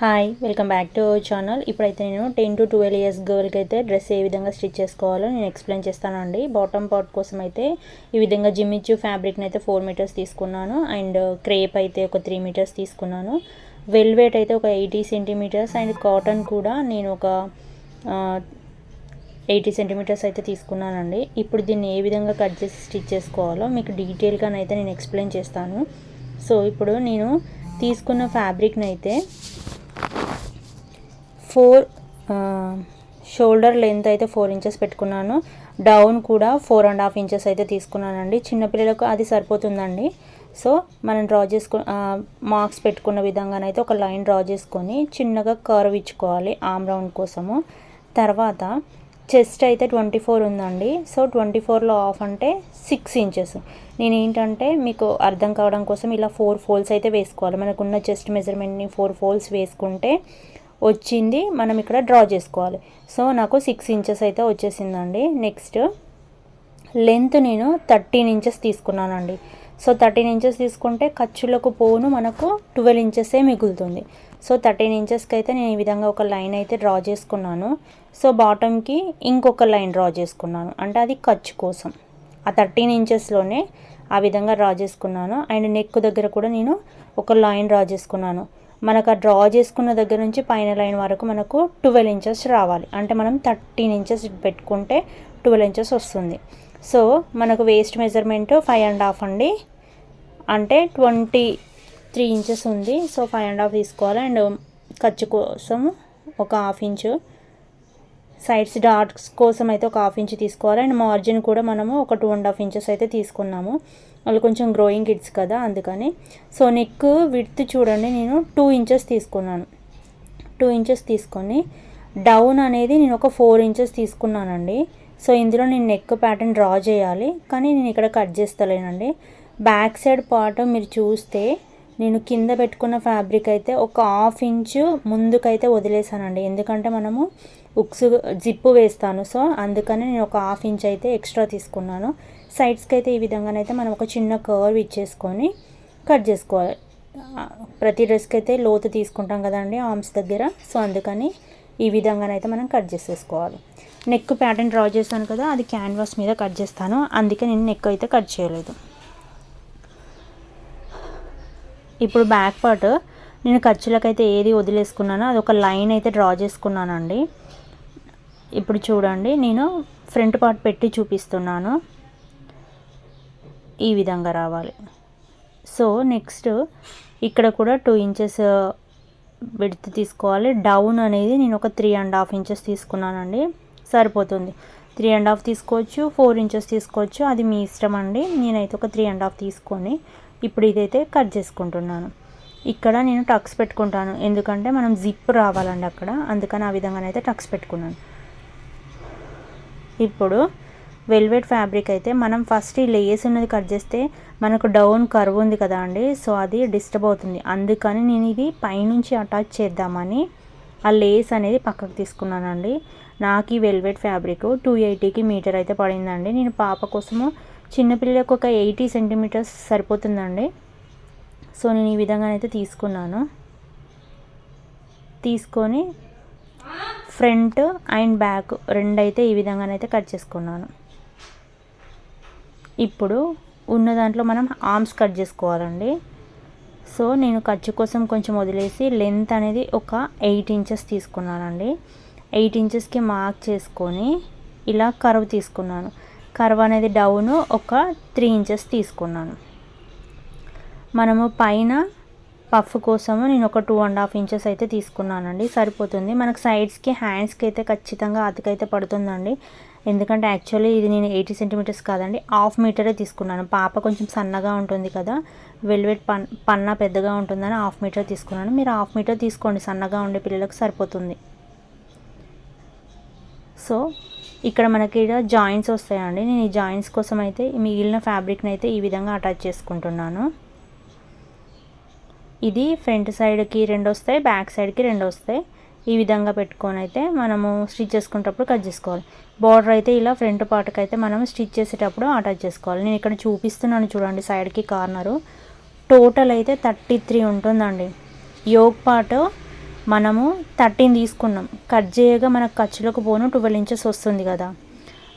Hi welcome back to our channel ఇప్పుడైతే నేను ten to twelve years గర్ల్కి అయితే డ్రెస్ ఏ విధంగా స్టిచ్ చేసుకోవాలో నేను ఎక్స్ప్లెయిన్ చేస్తానండి. బాటమ్ పార్ట్ కోసం అయితే ఈ విధంగా జిమ్మిచ్చు ఫ్యాబ్రిక్ని అయితే ఫోర్ మీటర్స్ తీసుకున్నాను. అండ్ క్రేప్ అయితే ఒక త్రీ మీటర్స్ తీసుకున్నాను. వెల్వేట్ అయితే ఒక ఎయిటీ సెంటీమీటర్స్ అండ్ కాటన్ కూడా నేను ఒక ఎయిటీ సెంటీమీటర్స్ అయితే తీసుకున్నానండి. ఇప్పుడు దీన్ని ఏ విధంగా కట్ చేసి స్టిచ్ చేసుకోవాలో మీకు డీటెయిల్గానైతే నేను ఎక్స్ప్లెయిన్ చేస్తాను. సో ఇప్పుడు నేను తీసుకున్న ఫ్యాబ్రిక్ని అయితే ఫోర్ షోల్డర్ లెంత్ అయితే ఫోర్ ఇంచెస్ పెట్టుకున్నాను. డౌన్ కూడా ఫోర్ అండ్ హాఫ్ ఇంచెస్ అయితే తీసుకున్నానండి. చిన్నపిల్లలకు అది సరిపోతుందండి. సో మనం డ్రా చేసుకు మార్క్స్ పెట్టుకున్న విధంగానైతే ఒక లైన్ డ్రా చేసుకొని చిన్నగా కర్వ్ ఇచ్చుకోవాలి ఆమ్ రౌండ్ కోసము. తర్వాత చెస్ట్ అయితే ట్వంటీ ఫోర్ ఉందండి. సో ట్వంటీ ఫోర్లో ఆఫ్ అంటే సిక్స్ ఇంచెస్. నేను ఏంటంటే మీకు అర్థం కావడం కోసం ఇలా ఫోర్ ఫోల్స్ అయితే వేసుకోవాలి. మనకున్న చెస్ట్ మెజర్మెంట్ని ఫోర్ ఫోల్స్ వేసుకుంటే వచ్చింది. మనం ఇక్కడ డ్రా చేసుకోవాలి. సో నాకు సిక్స్ ఇంచెస్ అయితే వచ్చేసిందండి. నెక్స్ట్ లెంత్ నేను థర్టీన్ ఇంచెస్ తీసుకున్నానండి. సో థర్టీన్ ఇంచెస్ తీసుకుంటే ఖర్చులకు పోను మనకు ట్వెల్వ్ ఇంచెసే మిగులుతుంది. సో థర్టీన్ ఇంచెస్కి అయితే నేను ఈ విధంగా ఒక లైన్ అయితే డ్రా చేసుకున్నాను. సో బాటమ్కి ఇంకొక లైన్ డ్రా చేసుకున్నాను. అంటే అది ఖర్చు కోసం. ఆ థర్టీన్ ఇంచెస్లోనే ఆ విధంగా డ్రా చేసుకున్నాను. అండ్ నెక్ దగ్గర కూడా నేను ఒక లైన్ డ్రా చేసుకున్నాను. మనకు ఆ డ్రా చేసుకున్న దగ్గర నుంచి పైన లైన్ వరకు మనకు ట్వెల్వ్ ఇంచెస్ రావాలి. అంటే మనం థర్టీన్ ఇంచెస్ పెట్టుకుంటే ట్వెల్వ్ ఇంచెస్ వస్తుంది. సో మనకు waist measurement five and half అండి. అంటే ట్వంటీ త్రీ ఇంచెస్ ఉంది. సో ఫైవ్ అండ్ హాఫ్ తీసుకోవాలి. అండ్ ఖర్చు కోసం ఒక హాఫ్ ఇంచు సైడ్స్ డార్క్స్ కోసం అయితే ఒక హాఫ్ ఇంచ్ తీసుకోవాలి. అండ్ మార్జిన్ కూడా మనము ఒక టూ అండ్ హాఫ్ ఇంచెస్ అయితే తీసుకున్నాము. వాళ్ళు కొంచెం గ్రోయింగ్ కిడ్స్ కదా అందుకని. సో నెక్ విడ్త్ చూడండి. నేను టూ ఇంచెస్ తీసుకున్నాను. టూ ఇంచెస్ తీసుకొని డౌన్ అనేది నేను ఒక ఫోర్ ఇంచెస్ తీసుకున్నానండి. సో ఇందులో నేను నెక్ ప్యాటర్న్ డ్రా చేయాలి. కానీ నేను ఇక్కడ కట్ చేస్తలేనండి. బ్యాక్ సైడ్ పార్ట్ మీరు చూస్తే నేను కింద పెట్టుకున్న ఫ్యాబ్రిక్ అయితే ఒక హాఫ్ ఇంచు ముందుకైతే వదిలేసానండి ఎందుకంటే మనము ఉక్స్ జిప్పు వేస్తాను. సో అందుకని నేను ఒక హాఫ్ ఇంచ్ అయితే ఎక్స్ట్రా తీసుకున్నాను. సైడ్స్కి అయితే ఈ విధంగానైతే మనం ఒక చిన్న కర్వ్ ఇచ్చేసుకొని కట్ చేసుకోవాలి. ప్రతి డ్రెస్కి అయితే లోతు తీసుకుంటాం కదండి ఆర్మ్స్ దగ్గర. సో అందుకని ఈ విధంగానైతే మనం కట్ చేసేసుకోవాలి. నెక్ ప్యాటర్న్ డ్రా చేస్తాను కదా అది క్యాన్వాస్ మీద కట్ చేస్తాను. అందుకే నేను నెక్ అయితే కట్ చేయలేదు. ఇప్పుడు బ్యాక్ పార్ట్ నేను ఖర్చులకైతే ఏది వదిలేసుకున్నానో అది ఒక లైన్ అయితే డ్రా చేసుకున్నానండి. ఇప్పుడు చూడండి నేను ఫ్రంట్ పార్ట్ పెట్టి చూపిస్తున్నాను. ఈ విధంగా రావాలి. సో నెక్స్ట్ ఇక్కడ కూడా టూ ఇంచెస్ విడ్త్ తీసుకోవాలి. డౌన్ అనేది నేను ఒక త్రీ అండ్ హాఫ్ ఇంచెస్ తీసుకున్నానండి. సరిపోతుంది. త్రీ అండ్ హాఫ్ తీసుకోవచ్చు ఫోర్ ఇంచెస్ తీసుకోవచ్చు. అది మీ ఇష్టం అండి. నేనైతే ఒక త్రీ అండ్ హాఫ్ తీసుకొని ఇప్పుడు ఇదైతే కట్ చేసుకుంటున్నాను. ఇక్కడ నేను టక్స్ పెట్టుకుంటాను. ఎందుకంటే మనం జిప్ రావాలండి అక్కడ. అందుకని ఆ విధంగానైతే టక్స్ పెట్టుకున్నాను. ఇప్పుడు వెల్వెట్ ఫ్యాబ్రిక్ అయితే మనం ఫస్ట్ ఈ లేస్ ఉన్నది కట్ చేస్తే మనకు డౌన్ కర్వ్ ఉంది కదా అండి సో అది డిస్టర్బ్ అవుతుంది. అందుకని నేను ఇది పైనుంచి అటాచ్ చేద్దామని ఆ లేస్ అనేది పక్కకు తీసుకున్నానండి. నాకు ఈ వెల్వెట్ ఫ్యాబ్రిక్ టూ ఎయిటీకి మీటర్ అయితే పడిందండి. నేను పాప కోసము చిన్నపిల్లలకు ఒక ఎయిటీ సెంటీమీటర్స్ సరిపోతుందండి. సో నేను ఈ విధంగానైతే తీసుకున్నాను. తీసుకొని ఫ్రంట్ అండ్ బ్యాక్ రెండైతే ఈ విధంగానైతే కట్ చేసుకున్నాను. ఇప్పుడు ఉన్న దాంట్లో మనం ఆర్మ్స్ కట్ చేసుకోవాలండి. సో నేను ఖర్చు కోసం కొంచెం వదిలేసి లెంత్ అనేది ఒక ఎయిట్ ఇంచెస్ తీసుకున్నానండి. ఎయిట్ ఇంచెస్కి మార్క్ చేసుకొని ఇలా కర్వ్ తీసుకున్నాను. కర్వ్ అనేది డౌన్ ఒక త్రీ ఇంచెస్ తీసుకున్నాను. మనము పైన పఫ్ కోసము నేను ఒక టూ అండ్ హాఫ్ ఇంచెస్ అయితే తీసుకున్నానండి. సరిపోతుంది. మనకు సైడ్స్కి హ్యాండ్స్కి అయితే ఖచ్చితంగా అతికైతే పడుతుందండి. ఎందుకంటే యాక్చువల్లీ ఇది నేను ఎయిటీ సెంటీమీటర్స్ కాదండి హాఫ్ మీటరే తీసుకున్నాను. పాప కొంచెం సన్నగా ఉంటుంది కదా వెల్వెట్ పన్ పన్న పెద్దగా ఉంటుందని హాఫ్ మీటర్ తీసుకున్నాను. మీరు హాఫ్ మీటర్ తీసుకోండి సన్నగా ఉండే పిల్లలకు సరిపోతుంది. సో ఇక్కడ మనకి ఇక్కడ జాయింట్స్ వస్తాయండి. నేను ఈ జాయింట్స్ కోసం అయితే మిగిలిన ఫ్యాబ్రిక్ని అయితే ఈ విధంగా అటాచ్ చేసుకుంటున్నాను. ఇది ఫ్రంట్ సైడ్కి రెండు వస్తాయి బ్యాక్ సైడ్కి రెండు వస్తాయి ఈ విధంగా పెట్టుకొని అయితే మనము స్టిచ్ చేసుకునేటప్పుడు కట్ చేసుకోవాలి. బార్డర్ అయితే ఇలా ఫ్రంట్ పార్ట్కి అయితే మనం స్టిచ్ చేసేటప్పుడు అటాచ్ చేసుకోవాలి. నేను ఇక్కడ చూపిస్తున్నాను చూడండి సైడ్కి కార్నరు. టోటల్ అయితే థర్టీ త్రీ ఉంటుందండి. యోగ్ పార్ట్ మనము థర్టీన్ తీసుకున్నాం. కట్ చేయగా మనకు ఖర్చులకు పోను ట్వెల్వ్ ఇంచెస్ వస్తుంది కదా.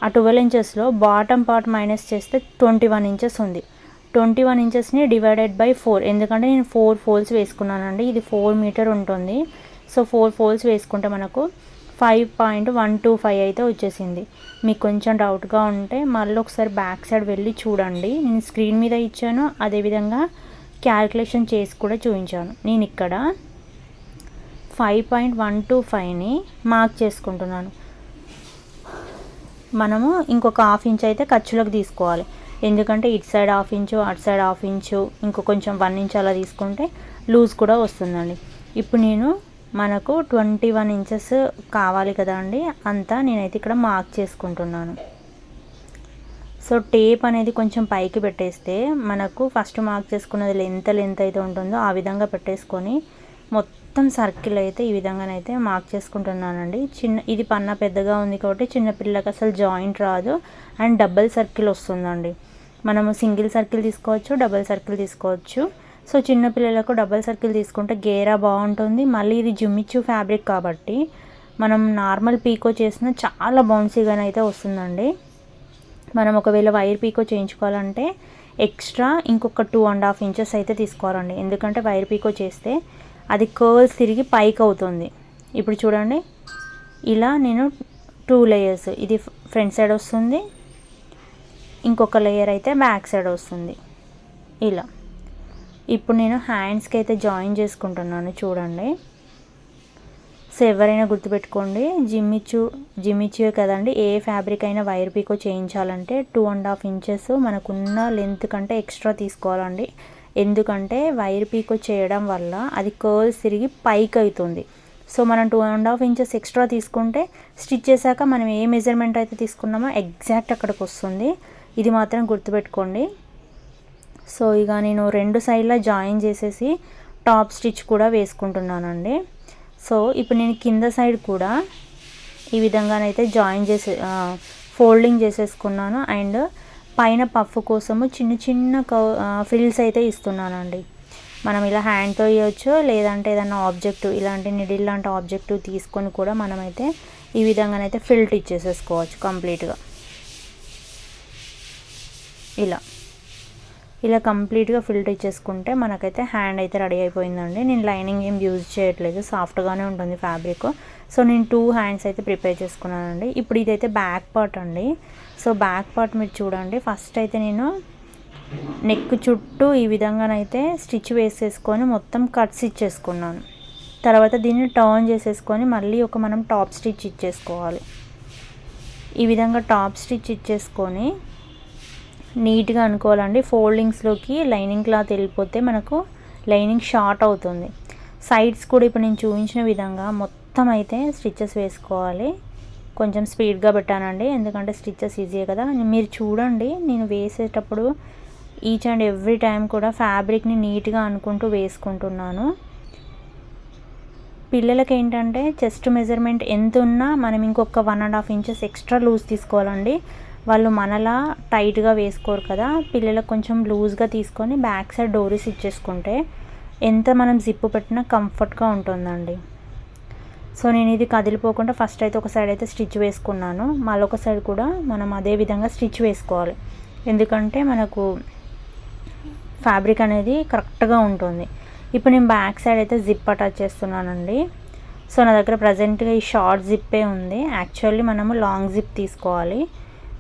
ఆ ట్వెల్వ్ ఇంచెస్లో బాటమ్ పార్ట్ మైనస్ చేస్తే ట్వంటీ వన్ ఇంచెస్ ఉంది. ట్వంటీ వన్ ఇంచెస్ని డివైడెడ్ బై ఫోర్. ఎందుకంటే నేను ఫోర్ ఫోల్స్ వేసుకున్నానండి. ఇది ఫోర్ మీటర్ ఉంటుంది. సో ఫోర్ ఫోల్స్ వేసుకుంటే మనకు five point one two five అయితే వచ్చేసింది. మీకు కొంచెం డౌట్గా ఉంటే మళ్ళీ ఒకసారి బ్యాక్ సైడ్ వెళ్ళి చూడండి. నేను స్క్రీన్ మీద ఇచ్చాను. అదేవిధంగా క్యాల్కులేషన్ చేసి కూడా చూపించాను. నేను ఇక్కడ ఫైవ్ పాయింట్ వన్ టూ ఫైవ్ని మార్క్ చేసుకుంటున్నాను. మనము ఇంకొక హాఫ్ ఇంచ్ అయితే ఖర్చులకు తీసుకోవాలి. ఎందుకంటే ఇటు సైడ్ హాఫ్ ఇంచు అటు సైడ్ హాఫ్ ఇంచు ఇంకో కొంచెం వన్ ఇంచ్ అలా తీసుకుంటే లూజ్ కూడా వస్తుందండి. ఇప్పుడు నేను మనకు ట్వంటీ వన్ ఇంచెస్ కావాలి కదా అండి అంతా నేనైతే ఇక్కడ మార్క్ చేసుకుంటున్నాను. సో టేప్ అనేది కొంచెం పైకి పెట్టేస్తే మనకు ఫస్ట్ మార్క్ చేసుకున్నది ఎంత లెంత్ అయితే ఉంటుందో ఆ విధంగా పెట్టేసుకొని మొత్తం సర్కిల్ అయితే ఈ విధంగానైతే మార్క్ చేసుకుంటున్నానండి. చిన్న ఇది పన్న పెద్దగా ఉంది కాబట్టి చిన్నపిల్లకి అసలు జాయింట్ రాదు. అండ్ డబల్ సర్కిల్ వస్తుందండి. మనము సింగిల్ సర్కిల్ తీసుకోవచ్చు డబల్ సర్కిల్ తీసుకోవచ్చు. సో చిన్నపిల్లలకు డబల్ సర్కిల్ తీసుకుంటే గేరా బాగుంటుంది. మళ్ళీ ఇది జుమ్మిచ్చు ఫ్యాబ్రిక్ కాబట్టి మనం నార్మల్ పీకో చేసిన చాలా బౌన్సీగానే అయితే వస్తుందండి. మనం ఒకవేళ వైర్ పీకో చేయించుకోవాలంటే ఎక్స్ట్రా ఇంకొక టూ అండ్ హాఫ్ ఇంచెస్ అయితే తీసుకోవాలండి. ఎందుకంటే వైర్ పీకో చేస్తే అది కర్ల్స్ తిరిగి పైకి అవుతుంది. ఇప్పుడు చూడండి ఇలా నేను టూ లేయర్స్ ఇది ఫ్రంట్ సైడ్ వస్తుంది ఇంకొక లేయర్ అయితే బ్యాక్ సైడ్ వస్తుంది. ఇలా. ఇప్పుడు నేను హ్యాండ్స్కి అయితే జాయిన్ చేసుకుంటున్నాను చూడండి. సో ఎవరైనా గుర్తుపెట్టుకోండి జిమ్మిచ్చు జిమ్మిచ్చు కదండి ఏ ఫ్యాబ్రిక్ అయినా వైర్ పీకో చేయించాలంటే టూ అండ్ హాఫ్ ఇంచెస్ మనకున్న లెంత్ కంటే ఎక్స్ట్రా తీసుకోవాలండి. ఎందుకంటే వైర్ పీకో చేయడం వల్ల అది కర్ల్స్ తిరిగి పైకి అవుతుంది. సో మనం two and half inches extra తీసుకుంటే స్టిచ్ చేశాక మనం ఏ మెజర్మెంట్ అయితే తీసుకున్నామో ఎగ్జాక్ట్ అక్కడికి వస్తుంది. ఇది మాత్రం గుర్తుపెట్టుకోండి. సో ఇక నేను రెండు సైడ్లా జాయిన్ చేసేసి టాప్ స్టిచ్ కూడా వేసుకుంటున్నానండి. సో ఇప్పుడు నేను కింద సైడ్ కూడా ఈ విధంగానైతే జాయిన్ చేసే ఫోల్డింగ్ చేసేసుకున్నాను. అండ్ పైన పఫ్ కోసము చిన్న చిన్న ఫ్రిల్స్ అయితే ఇస్తున్నానండి. మనం ఇలా హ్యాండ్తో ఇవ్వచ్చు లేదంటే ఏదన్నా ఆబ్జెక్టివ్ ఇలాంటి నిడిల్ లాంటి ఆబ్జెక్టివ్ తీసుకొని కూడా మనమైతే ఈ విధంగానైతే ఫిల్ట్ ఇచ్చేసేసుకోవచ్చు కంప్లీట్గా. ఇలా. ఇలా కంప్లీట్గా ఫిల్టర్ ఇచ్చేసుకుంటే మనకైతే హ్యాండ్ అయితే రెడీ అయిపోయిందండి. నేను లైనింగ్ ఏం యూజ్ చేయట్లేదు. సాఫ్ట్గానే ఉంటుంది ఫ్యాబ్రిక్. సో నేను టూ హ్యాండ్స్ అయితే ప్రిపేర్ చేసుకున్నానండి. ఇప్పుడు ఇదైతే బ్యాక్ పార్ట్ అండి. సో బ్యాక్ పార్ట్ మీరు చూడండి. ఫస్ట్ అయితే నేను నెక్ చుట్టూ ఈ విధంగానైతే స్టిచ్ వేసేసుకొని మొత్తం కట్స్ ఇచ్చేసుకున్నాను. తర్వాత దీన్ని టర్న్ చేసేసుకొని మళ్ళీ ఒక మనం టాప్ స్టిచ్ ఇచ్చేసుకోవాలి. ఈ విధంగా టాప్ స్టిచ్ ఇచ్చేసుకొని నీట్గా అనుకోవాలండి. ఫోల్డింగ్స్లోకి లైనింగ్ క్లాత్ వెళ్ళిపోతే మనకు లైనింగ్ షార్ట్ అవుతుంది. సైడ్స్ కూడా ఇప్పుడు నేను చూపించిన విధంగా మొత్తం అయితే స్టిచ్చెస్ వేసుకోవాలి. కొంచెం స్పీడ్గా పెట్టానండి. ఎందుకంటే స్టిచ్చెస్ ఈజీ కదా. మీరు చూడండి నేను వేసేటప్పుడు ఈచ్ అండ్ ఎవ్రీ టైం కూడా ఫ్యాబ్రిక్ని నీట్గా అనుకుంటూ వేసుకుంటున్నాను. పిల్లలకి ఏంటంటే చెస్ట్ మెజర్మెంట్ ఎంత ఉన్నా మనం ఇంకొక one and half inches extra loose తీసుకోవాలండి. వాళ్ళు మనలా టైట్గా వేసుకోరు కదా పిల్లలకు కొంచెం లూజ్గా తీసుకొని బ్యాక్ సైడ్ డోరీస్ ఇచ్చేసుకుంటే ఎంత మనం జిప్పు పెట్టినా కంఫర్ట్గా ఉంటుందండి. సో నేను ఇది కదిలిపోకుండా ఫస్ట్ అయితే ఒక సైడ్ అయితే స్టిచ్ వేసుకున్నాను. మళ్ళీ ఒక సైడ్ కూడా మనం అదే విధంగా స్టిచ్ వేసుకోవాలి. ఎందుకంటే మనకు ఫ్యాబ్రిక్ అనేది కరెక్ట్గా ఉంటుంది. ఇప్పుడు నేను బ్యాక్ సైడ్ అయితే జిప్ అటాచ్ చేస్తున్నానండి. సో నా దగ్గర ప్రజెంట్గా ఈ షార్ట్ జిప్పే ఉంది. యాక్చువల్లీ మనము లాంగ్ జిప్ తీసుకోవాలి.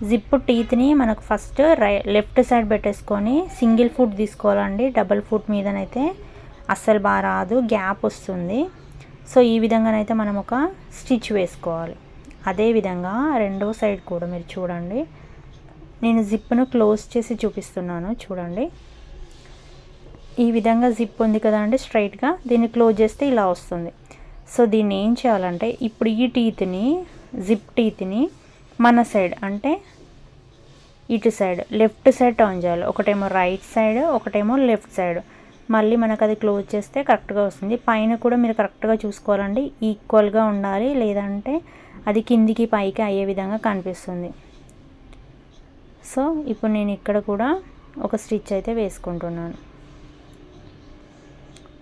జిప్ టీత్ని మనకు ఫస్ట్ రై లెఫ్ట్ సైడ్ పెట్టేసుకొని సింగిల్ ఫుట్ తీసుకోవాలండి. డబల్ ఫుట్ మీదనైతే అస్సలు బాగా రాదు. గ్యాప్ వస్తుంది. సో ఈ విధంగానైతే మనం ఒక స్టిచ్ వేసుకోవాలి. అదేవిధంగా రెండో సైడ్ కూడా మీరు చూడండి. నేను జిప్ను క్లోజ్ చేసి చూపిస్తున్నాను. చూడండి. ఈ విధంగా జిప్ ఉంది కదా అండి స్ట్రైట్గా దీన్ని క్లోజ్ చేస్తే ఇలా వస్తుంది. సో దీన్ని ఏం చేయాలంటే ఇప్పుడు ఈ టీత్ని జిప్ టీత్ని మన సైడ్ అంటే ఇటు సైడ్ లెఫ్ట్ సైడ్ టర్న్ చేయాలి. ఒకటేమో రైట్ సైడ్ ఒకటేమో లెఫ్ట్ సైడ్. మళ్ళీ మనకు అది క్లోజ్ చేస్తే కరెక్ట్గా వస్తుంది. పైన కూడా మీరు కరెక్ట్గా చూసుకోవాలండి. ఈక్వల్గా ఉండాలి. లేదంటే అది కిందికి పైకి అయ్యే విధంగా కనిపిస్తుంది. సో ఇప్పుడు నేను ఇక్కడ కూడా ఒక స్టిచ్ అయితే వేసుకుంటున్నాను.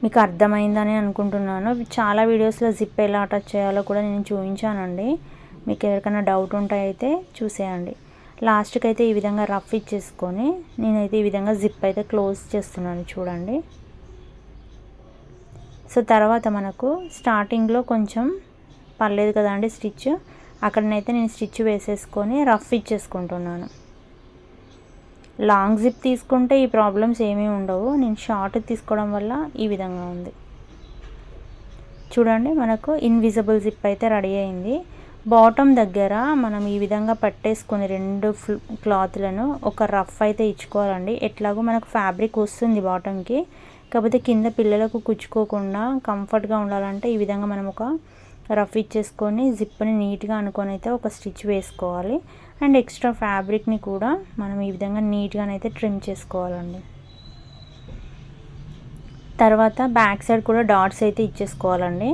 మీకు అర్థమైందని అనుకుంటున్నాను. చాలా వీడియోస్లో జిప్ ఎలా అటాచ్ చేయాలో కూడా నేను చూపించానండి. మీకు ఎవరికైనా డౌట్ ఉంటే అయితే చూసేయండి. లాస్ట్కి అయితే ఈ విధంగా రఫ్ ఇచ్చేసుకొని నేనైతే ఈ విధంగా జిప్ అయితే క్లోజ్ చేస్తున్నాను చూడండి. సో తర్వాత మనకు స్టార్టింగ్లో కొంచెం పర్లేదు కదండి స్టిచ్ అక్కడనైతే నేను స్టిచ్ వేసేసుకొని రఫ్ ఇచ్చేసుకుంటున్నాను. లాంగ్ జిప్ తీసుకుంటే ఈ ప్రాబ్లమ్స్ ఏమీ ఉండవు. నేను షార్ట్ తీసుకోవడం వల్ల ఈ విధంగా ఉంది. చూడండి మనకు ఇన్విజిబుల్ జిప్ అయితే రెడీ అయింది. బాటమ్ దగ్గర మనం ఈ విధంగా పట్టేసుకొని రెండు క్లాత్లను ఒక రఫ్ అయితే ఇచ్చుకోవాలండి. ఎట్లాగో మనకు ఫ్యాబ్రిక్ వస్తుంది బాటమ్కి. కాకపోతే కింద పిల్లలకు కుచ్చుకోకుండా కంఫర్ట్గా ఉండాలంటే ఈ విధంగా మనం ఒక రఫ్ ఇచ్చేసుకొని జిప్ని నీట్గా అనుకొని అయితే ఒక స్టిచ్ వేసుకోవాలి. అండ్ ఎక్స్ట్రా ఫ్యాబ్రిక్ని కూడా మనం ఈ విధంగా నీట్గానైతే ట్రిమ్ చేసుకోవాలండి. తర్వాత బ్యాక్ సైడ్ కూడా డాట్స్ అయితే ఇచ్చేసుకోవాలండి.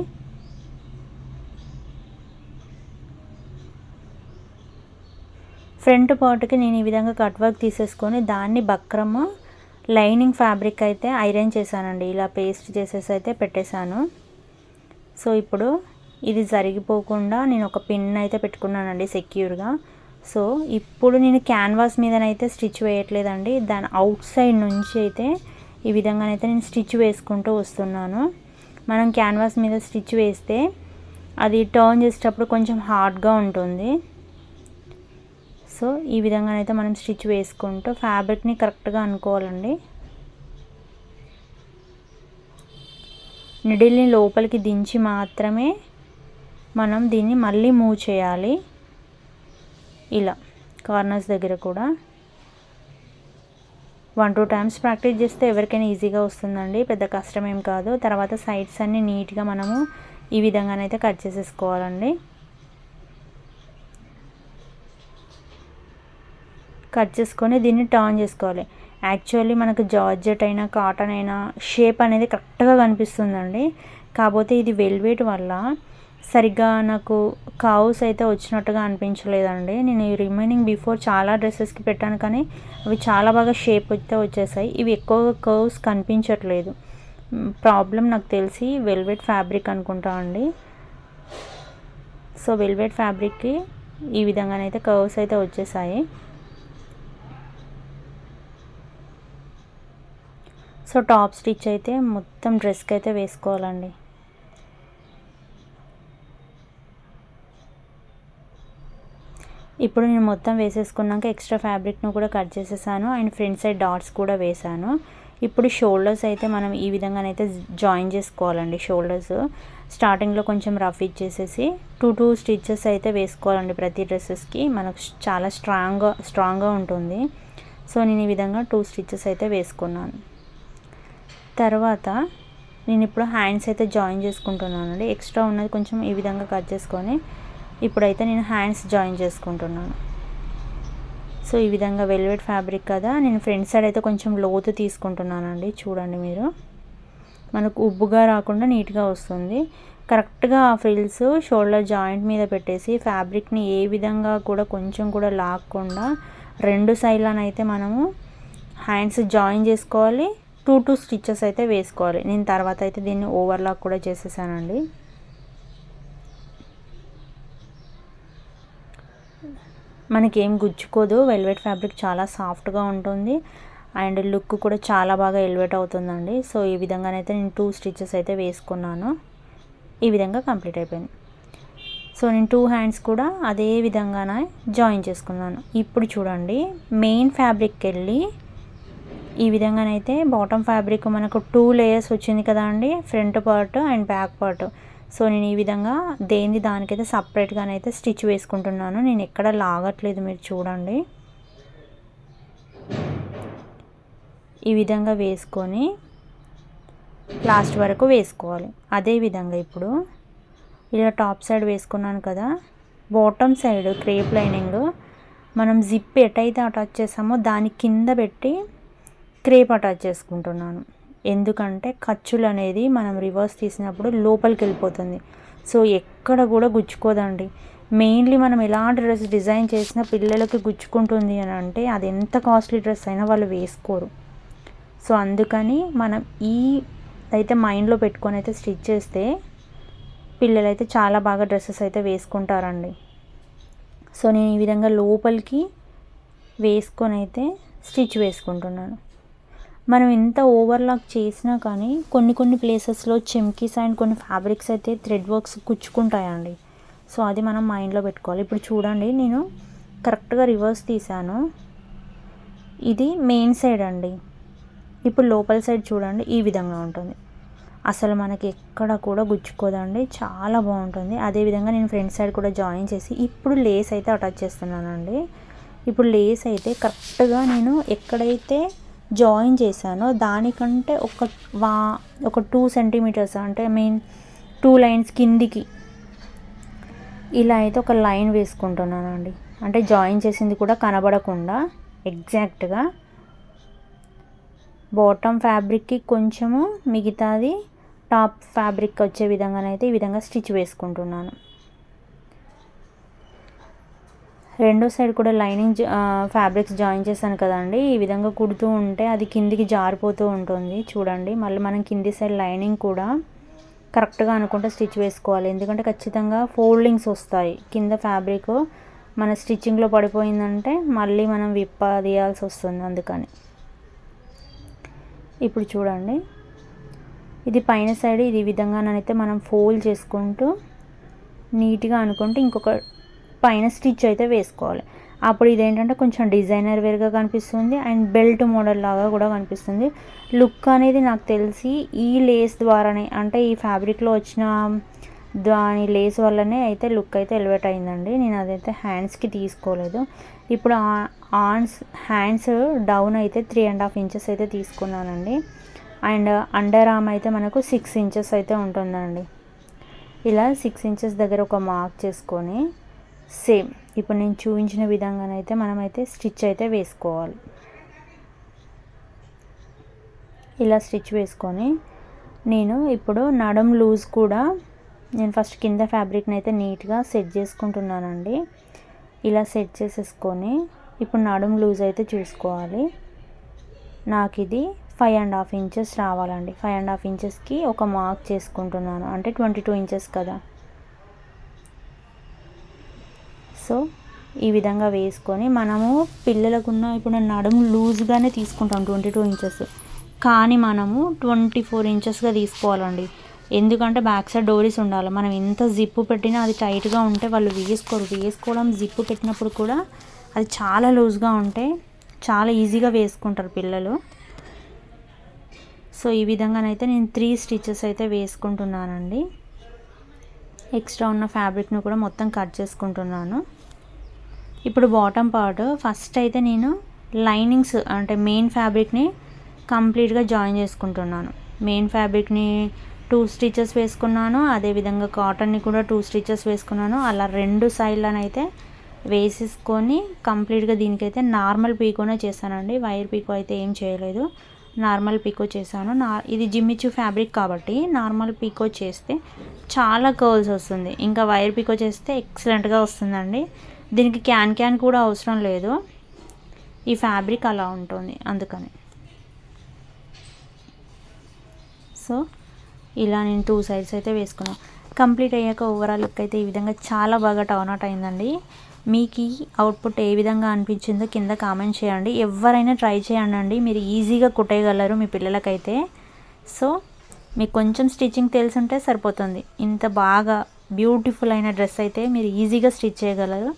ఫ్రంట్ పార్ట్కి నేను ఈ విధంగా కట్ వర్క్ తీసేసుకొని దాన్ని బక్రము లైనింగ్ ఫ్యాబ్రిక్ అయితే ఐరన్ చేశానండి. ఇలా పేస్ట్ చేసేసి అయితే పెట్టేశాను. సో ఇప్పుడు ఇది జరిగిపోకుండా నేను ఒక పిన్ అయితే పెట్టుకున్నానండి సెక్యూర్గా. సో ఇప్పుడు నేను క్యాన్వాస్ మీదనైతే స్టిచ్ వేయట్లేదండి. దాని అవుట్ సైడ్ నుంచి అయితే ఈ విధంగానైతే నేను స్టిచ్ వేసుకుంటూ వస్తున్నాను. మనం క్యాన్వాస్ మీద స్టిచ్ వేస్తే అది టర్న్ చేసేటప్పుడు కొంచెం హార్డ్గా ఉంటుంది. సో ఈ విధంగానైతే మనం స్టిచ్ వేసుకుంటూ ఫ్యాబ్రిక్ని కరెక్ట్గా అనుకోవాలండి. నిడిల్ని లోపలికి దించి మాత్రమే మనం దీన్ని మళ్ళీ మూవ్ చేయాలి. ఇలా కార్నర్స్ దగ్గర కూడా. వన్ టూ టైమ్స్ ప్రాక్టీస్ చేస్తే ఎవరికైనా ఈజీగా వస్తుందండి. పెద్ద కష్టం ఏం కాదు. తర్వాత సైడ్స్ అన్నీ నీట్గా మనము ఈ విధంగానైతే కట్ చేసేసుకోవాలండి. కట్ చేసుకొని దీన్ని టర్న్ చేసుకోవాలి. యాక్చువల్లీ మనకు జార్జెట్ అయినా కాటన్ అయినా షేప్ అనేది కరెక్ట్గా కనిపిస్తుందండి. కాకపోతే ఇది వెల్వేట్ వల్ల సరిగ్గా నాకు కావుస్ అయితే వచ్చినట్టుగా అనిపించలేదండి. నేను ఈ రిమైనింగ్ బిఫోర్ చాలా డ్రెస్సెస్కి పెట్టాను కానీ అవి చాలా బాగా షేప్ అయితే వచ్చేసాయి. ఇవి ఎక్కువగా కర్వ్స్ కనిపించట్లేదు. ప్రాబ్లం నాకు తెలిసి వెల్వెట్ ఫ్యాబ్రిక్ అనుకుంటా అండి. సో వెల్వెట్ ఫ్యాబ్రిక్కి ఈ విధంగానైతే కర్వ్స్ అయితే వచ్చేసాయి. సో టాప్ స్టిచ్ అయితే మొత్తం డ్రెస్కి అయితే వేసుకోవాలండి. ఇప్పుడు నేను మొత్తం వేసేసుకున్నాక ఎక్స్ట్రా ఫ్యాబ్రిక్ను కూడా కట్ చేసేసాను. అండ్ ఫ్రంట్ సైడ్ డాట్స్ కూడా వేసాను. ఇప్పుడు షోల్డర్స్ అయితే మనం ఈ విధంగానైతే జాయిన్ చేసుకోవాలండి షోల్డర్స్. స్టార్టింగ్లో కొంచెం రఫ్ ఇచ్చేసేసి టూ టూ స్టిచ్చెస్ అయితే వేసుకోవాలండి ప్రతి డ్రెస్సెస్కి. మనకు చాలా స్ట్రాంగ్గా స్ట్రాంగ్గా ఉంటుంది. సో నేను ఈ విధంగా టూ స్టిచ్చెస్ అయితే వేసుకున్నాను. తర్వాత నేను ఇప్పుడు హ్యాండ్స్ అయితే జాయిన్ చేసుకుంటున్నానండి. ఎక్స్ట్రా ఉన్నది కొంచెం ఈ విధంగా కట్ చేసుకొని ఇప్పుడైతే నేను హ్యాండ్స్ జాయిన్ చేసుకుంటున్నాను. సో ఈ విధంగా వెల్వెట్ ఫ్యాబ్రిక్ కదా. నేను ఫ్రంట్ సైడ్ అయితే కొంచెం లోతు తీసుకుంటున్నానండి. చూడండి మీరు. మనకు ఉబ్బుగా రాకుండా నీట్గా వస్తుంది. కరెక్ట్గా ఆ ఫ్రిల్స్ షోల్డర్ జాయింట్ మీద పెట్టేసి ఫ్యాబ్రిక్ని ఏ విధంగా కూడా కొంచెం కూడా లాక్కుండా రెండు సైడ్లనైతే మనము హ్యాండ్స్ జాయిన్ చేసుకోవాలి. టూ టూ స్టిచ్చెస్ అయితే వేసుకోవాలి. నేను తర్వాత అయితే దీన్ని ఓవర్లాక్ కూడా చేసేసానండి. మనకి ఏం గుచ్చుకోదు. వెల్వెట్ ఫ్యాబ్రిక్ చాలా సాఫ్ట్గా ఉంటుంది. అండ్ లుక్ కూడా చాలా బాగా ఎలివేట్ అవుతుందండి. సో ఈ విధంగానైతే నేను టూ స్టిచ్చెస్ అయితే వేసుకున్నాను. ఈ విధంగా కంప్లీట్ అయిపోయింది. సో నేను టూ హ్యాండ్స్ కూడా అదే విధంగానే జాయిన్ చేసుకున్నాను. ఇప్పుడు చూడండి మెయిన్ ఫ్యాబ్రిక్కి వెళ్ళి ఈ విధంగానైతే బాటమ్ ఫ్యాబ్రిక్ మనకు టూ లేయర్స్ వచ్చింది కదా అండి front part and back part so నేను ఈ విధంగా దేని దానికైతే సపరేట్గానైతే స్టిచ్ వేసుకుంటున్నాను. నేను ఎక్కడ లాగట్లేదు మీరు చూడండి. ఈ విధంగా వేసుకొని లాస్ట్ వరకు వేసుకోవాలి. అదే విధంగా ఇప్పుడు ఇలా టాప్ సైడ్ వేసుకున్నాను కదా బాటమ్ సైడ్ క్రేప్ లైనింగ్ మనం జిప్ ఎటైతే అటాచ్ చేసామో దాని కింద పెట్టి క్రేప్ అటాచ్ చేసుకుంటున్నాను. ఎందుకంటే ఖర్చులు అనేది మనం రివర్స్ తీసినప్పుడు లోపలికి వెళ్ళిపోతుంది సో ఎక్కడ కూడా గుచ్చుకోదండి. మెయిన్లీ మనం ఎలాంటి డ్రెస్ డిజైన్ చేసినా పిల్లలకి గుచ్చుకుంటుంది అని అంటే అది ఎంత కాస్ట్లీ డ్రెస్ అయినా వాళ్ళు వేసుకోరు. సో అందుకని మనం ఈ అయితే మైండ్లో పెట్టుకొని అయితే స్టిచ్ చేస్తే పిల్లలైతే చాలా బాగా డ్రెస్సెస్ అయితే వేసుకుంటారండి. సో నేను ఈ విధంగా లోపలికి వేసుకొని అయితే స్టిచ్ వేసుకుంటున్నాను. మనం ఎంత ఓవర్లాక్ చేసినా కానీ కొన్ని కొన్ని ప్లేసెస్లో చెమ్కీస్ అండ్ కొన్ని ఫ్యాబ్రిక్స్ అయితే థ్రెడ్ వర్క్స్ కుచ్చుకుంటాయండి. సో అది మనం మైండ్లో పెట్టుకోవాలి. ఇప్పుడు చూడండి నేను కరెక్ట్గా రివర్స్ తీసాను ఇది మెయిన్ సైడ్ అండి. ఇప్పుడు లోపల సైడ్ చూడండి ఈ విధంగా ఉంటుంది. అసలు మనకి ఎక్కడ కూడా గుచ్చుకోదండి. చాలా బాగుంటుంది. అదేవిధంగా నేను ఫ్రంట్ సైడ్ కూడా జాయిన్ చేసి ఇప్పుడు లేస్ అయితే అటాచ్ చేస్తున్నానండి. ఇప్పుడు లేస్ అయితే కరెక్ట్గా నేను ఎక్కడైతే జాయిన్ చేశానో. దానికంటే ఒక వా ఒక టూ సెంటీమీటర్స్ అంటే మెయిన్ టూ లైన్స్ కిందికి ఇలా అయితే ఒక లైన్ వేసుకుంటున్నానండి. అంటే జాయిన్ చేసింది కూడా కనబడకుండా ఎగ్జాక్ట్గా బాటమ్ ఫ్యాబ్రిక్కి కొంచెము మిగతాది టాప్ ఫ్యాబ్రిక్ వచ్చే విధంగానైతే ఈ విధంగా స్టిచ్ వేసుకుంటున్నాను. రెండో సైడ్ కూడా లైనింగ్ ఫ్యాబ్రిక్స్ జాయిన్ చేశాను కదండి. ఈ విధంగా కుడుతూ ఉంటే అది కిందికి జారిపోతూ ఉంటుంది. చూడండి మళ్ళీ మనం కింది సైడ్ లైనింగ్ కూడా కరెక్ట్గా అనుకుంటే స్టిచ్ వేసుకోవాలి. ఎందుకంటే ఖచ్చితంగా ఫోల్డింగ్స్ వస్తాయి. కింద ఫ్యాబ్రిక్ మన స్టిచ్చింగ్లో పడిపోయిందంటే మళ్ళీ మనం విప్పదీయాల్సి వస్తుంది అందుకని. ఇప్పుడు చూడండి ఇది పైన సైడ్ ఇది ఈ విధంగానైతే మనం ఫోల్డ్ చేసుకుంటూ నీట్గా అనుకుంటే ఇంకొక పైన స్టిచ్ అయితే వేసుకోవాలి. అప్పుడు ఇదేంటంటే కొంచెం డిజైనర్ వేర్గా కనిపిస్తుంది అండ్ బెల్ట్ మోడల్ లాగా కూడా కనిపిస్తుంది. లుక్ అనేది నాకు తెలిసి ఈ లేస్ ద్వారానే అంటే ఈ ఫ్యాబ్రిక్లో వచ్చిన దాని లేస్ వల్లనే అయితే లుక్ అయితే ఎలివేట్ అయిందండి. నేను అదైతే హ్యాండ్స్కి తీసుకోలేదు. ఇప్పుడు ఆన్స్ హ్యాండ్స్ డౌన్ అయితే త్రీ అండ్ హాఫ్ ఇంచెస్ అయితే తీసుకున్నానండి. అండ్ అండర్ ఆర్మ్ అయితే మనకు సిక్స్ ఇంచెస్ అయితే ఉంటుందండి. ఇలా సిక్స్ ఇంచెస్ దగ్గర ఒక మార్క్ చేసుకొని సేమ్ ఇప్పుడు నేను చూపించిన విధంగానైతే మనమైతే స్టిచ్ అయితే వేసుకోవాలి. ఇలా స్టిచ్ వేసుకొని నేను ఇప్పుడు నడం లూజ్ కూడా నేను ఫస్ట్ కింద ఫ్యాబ్రిక్ని అయితే నీట్గా సెట్ చేసుకుంటున్నానండి. ఇలా సెట్ చేసేసుకొని ఇప్పుడు నడుం లూజ్ అయితే చూసుకోవాలి. నాకు ఇది ఫైవ్ అండ్ హాఫ్ ఇంచెస్ రావాలండి. ఫైవ్ అండ్ హాఫ్ ఇంచెస్కి ఒక మార్క్ చేసుకుంటున్నాను. అంటే ట్వంటీ టూ ఇంచెస్ కదా. సో ఈ విధంగా వేసుకొని మనము పిల్లలకున్న ఇప్పుడు నడుము లూజ్గానే తీసుకుంటాం ట్వంటీ టూ ఇంచెస్. కానీ మనము ట్వంటీ ఫోర్ ఇంచెస్గా తీసుకోవాలండి. ఎందుకంటే బ్యాక్ సైడ్ డోరీస్ ఉండాలి. మనం ఎంత జిప్పు పెట్టినా అది టైట్గా ఉంటే వాళ్ళు వేసుకోరు. వేసుకోవడం జిప్పు పెట్టినప్పుడు కూడా అది చాలా లూజ్గా ఉంటే చాలా ఈజీగా వేసుకుంటారు పిల్లలు. సో ఈ విధంగానైతే నేను త్రీ స్టిచెస్ అయితే వేసుకుంటున్నానండి. ఎక్స్ట్రా ఉన్న ఫ్యాబ్రిక్ను కూడా మొత్తం కట్ చేసుకుంటున్నాను. ఇప్పుడు బాటమ్ పార్ట్ ఫస్ట్ అయితే నేను లైనింగ్స్ అంటే మెయిన్ ఫ్యాబ్రిక్ని కంప్లీట్గా జాయిన్ చేసుకుంటున్నాను. మెయిన్ ఫ్యాబ్రిక్ని టూ స్టిచెస్ వేసుకున్నాను అదేవిధంగా కాటన్ని కూడా టూ స్టిచెస్ వేసుకున్నాను. అలా రెండు సైడ్లనైతే వేసేసుకొని కంప్లీట్గా దీనికైతే నార్మల్ పీకోనే చేశానండి వైర్ పీకో అయితే ఏం చేయలేదు. నార్మల్ పీకో చేశాను. నా ఇది జిమ్మిచ్చు ఫ్యాబ్రిక్ కాబట్టి నార్మల్ పీకో చేస్తే చాలా కర్ల్స్ వస్తుంది. ఇంకా వైర్ పీకో చేస్తే ఎక్సలెంట్గా వస్తుందండి. దీనికి క్యాన్ క్యాన్ కూడా అవసరం లేదు. ఈ ఫ్యాబ్రిక్ అలా ఉంటుంది అందుకని. సో ఇలా నేను టూ సైడ్స్ అయితే వేసుకున్నాను కంప్లీట్ అయ్యాక ఓవరాల్ లుక్ అయితే ఈ విధంగా చాలా బాగా టర్న్ అవుట్ అయిందండి. మీకు ఈ అవుట్పుట్ ఏ విధంగా అనిపించిందో కింద కామెంట్ చేయండి. ఎవరైనా ట్రై చేయండి మీరు ఈజీగా కుట్టేయగలరు మీ పిల్లలకైతే. సో మీకు కొంచెం స్టిచ్చింగ్ తెలుసుంటే సరిపోతుంది. ఇంత బాగా బ్యూటిఫుల్ అయిన డ్రెస్ అయితే మీరు ఈజీగా స్టిచ్ చేయగలరు.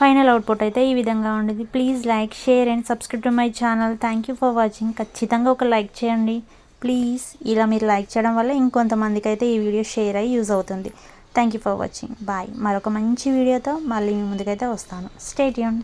ఫైనల్ అవుట్పుట్ అయితే ఈ విధంగా ఉండేది please like share and subscribe to my channel thank you for watching ఖచ్చితంగా ఒక లైక్ చేయండి. ప్లీజ్ ఇలా మీరు లైక్ చేయడం వల్ల ఇంకొంతమందికి అయితే ఈ వీడియో షేర్ అయ్యి యూజ్ అవుతుంది. Thank you for watching bye మరొక మంచి వీడియోతో మళ్ళీ మీ ముందుకైతే వస్తాను. స్టేట్ యూన్